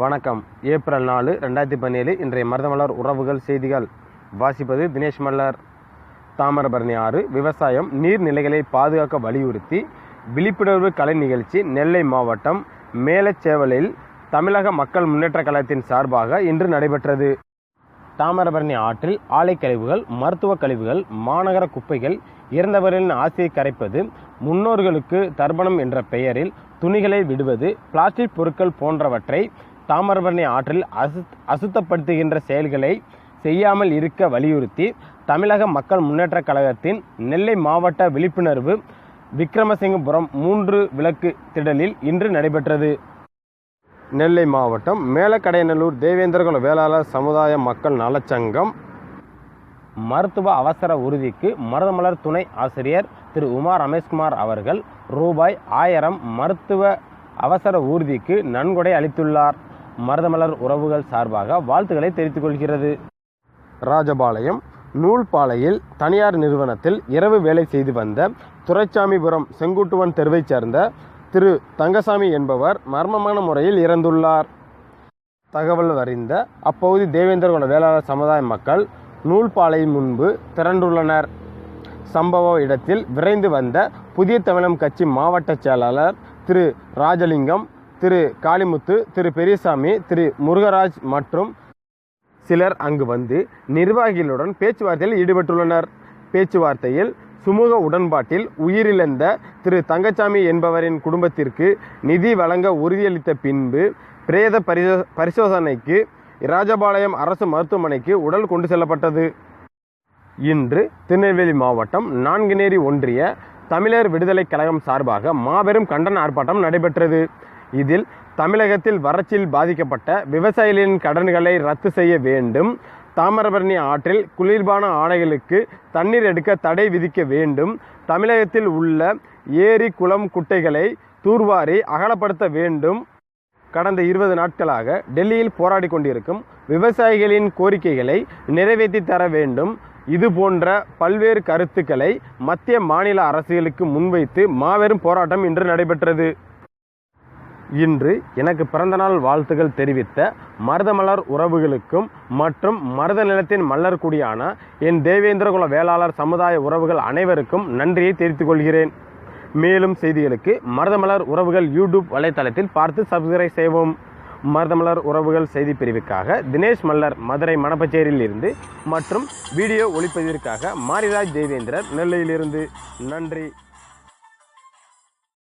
வணக்கம். ஏப்ரல் நாலு ரெண்டாயிரத்தி பதினேழு. இன்றைய மருதமலர் உறவுகள் செய்திகள். வாசிப்பது தினேஷ் மல்லர். தாமிரபரணி ஆறு விவசாயம் நீர்நிலைகளை பாதுகாக்க வலியுறுத்தி விழிப்புணர்வு கலை நிகழ்ச்சி நெல்லை மாவட்டம் மேலச்சேவலில் தமிழக மக்கள் முன்னேற்ற கழகத்தின் சார்பாக இன்று நடைபெற்றது. தாமிரபரணி ஆற்றில் ஆலை கழிவுகள் மருத்துவ கழிவுகள் மாநகர குப்பைகள் இறந்தவர்களின் ஆசையை கரைப்பது முன்னோர்களுக்கு தர்ப்பணம் என்ற பெயரில் துணிகளை விடுவது பிளாஸ்டிக் பொருட்கள் போன்றவற்றை தாமிரபரணி ஆற்றில் அசு அசுத்தப்படுத்துகின்ற செயல்களை செய்யாமல் இருக்க வலியுறுத்தி தமிழக மக்கள் முன்னேற்ற கழகத்தின் நெல்லை மாவட்ட விழிப்புணர்வு விக்ரமசிங்கபுரம் மூன்று விளக்கு திடலில் இன்று நடைபெற்றது. நெல்லை மாவட்டம் மேலக்கடையநல்லூர் தேவேந்திரகுல வேளாளர் சமுதாய மக்கள் நலச்சங்கம் மருத்துவ அவசர உறுதிக்கு மருதமலர் துணை ஆசிரியர் திரு உமா ரமேஷ்குமார் அவர்கள் ரூபாய் ஆயிரம் மருத்துவ அவசர ஊர்திக்கு நன்கொடை அளித்துள்ளார். மருதமலர் உறவுகள் சார்பாக வாழ்த்துக்களை தெரிவித்துக் கொள்கிறது. ராஜபாளையம் நூல்பாலையில் தனியார் நிறுவனத்தில் இரவு வேலை செய்து வந்த துரைச்சாமிபுரம் செங்குட்டுவன் தெருவைச் சேர்ந்த திரு தங்கசாமி என்பவர் மர்மமான முறையில் இறந்துள்ளார். தகவல் அறிந்த அப்பகுதி தேவேந்திரகுல வேளாளர் சமுதாய மக்கள் நூல்பாலை முன்பு திரண்டுள்ளனர். சம்பவ இடத்தில் விரைந்து வந்த புதிய தமிழம் கட்சி மாவட்ட செயலாளர் திரு ராஜலிங்கம் திரு காளிமுத்து திரு பெரியசாமி திரு முருகராஜ் மற்றும் சிலர் அங்கு வந்து நிர்வாகிகளுடன் பேச்சுவார்த்தையில் ஈடுபட்டுள்ளனர். பேச்சுவார்த்தையில் சுமூக உடன்பாட்டில் உயிரிழந்த திரு தங்கச்சாமி என்பவரின் குடும்பத்திற்கு நிதி வழங்க உறுதியளித்த பின்பு பிரேத பரிசோ பரிசோதனைக்கு ராஜபாளையம் அரசு மருத்துவமனைக்கு உடல் கொண்டு செல்லப்பட்டது. இன்று திருநெல்வேலி மாவட்டம் நான்குநேரி ஒன்றிய தமிழர் விடுதலை கழகம் சார்பாக மாபெரும் கண்டன ஆர்ப்பாட்டம் நடைபெற்றது. இதில் தமிழகத்தில் வறட்சியில் பாதிக்கப்பட்ட விவசாயிகளின் கடன்களை ரத்து செய்ய வேண்டும். தாமிரபரணி ஆற்றில் குளிர்பான ஆடைகளுக்கு தண்ணீர் எடுக்க தடை விதிக்க வேண்டும். தமிழகத்தில் உள்ள ஏரி குளம் குட்டைகளை தூர்வாரி அகலப்படுத்த வேண்டும். கடந்த இருபது நாட்களாக டெல்லியில் போராடி கொண்டிருக்கும் விவசாயிகளின் கோரிக்கைகளை நிறைவேற்றி தர வேண்டும். இது போன்ற பல்வேறு கருத்துக்களை மத்திய மாநில அரசுகளுக்கு முன்வைத்து மாபெரும் போராட்டம் இன்று நடைபெற்றது. இன்று எனக்கு பிறந்தநாள் வாழ்த்துக்கள் தெரிவித்த மருதமலர் உறவுகளுக்கும் மற்றும் மருத நிலத்தின் மல்லர் குடியான என் தேவேந்திரகுல வேளாளர் சமுதாய உறவுகள் அனைவருக்கும் நன்றியை தெரிவித்துக் கொள்கிறேன். மேலும் செய்திகளுக்கு மருதமலர் உறவுகள் யூடியூப் வலைத்தளத்தில் பார்த்து சப்ஸ்கிரைப் செய்வோம் மருதமலர் உறவுகள் செய்தி பிரிவுக்காக தினேஷ் மல்லர் மதுரை மணப்பச்சேரியில் இருந்து மற்றும் வீடியோ ஒளிப்பதிவிற்காக மாரிராஜ் தேவேந்திரர் நெல்லையிலிருந்து. நன்றி.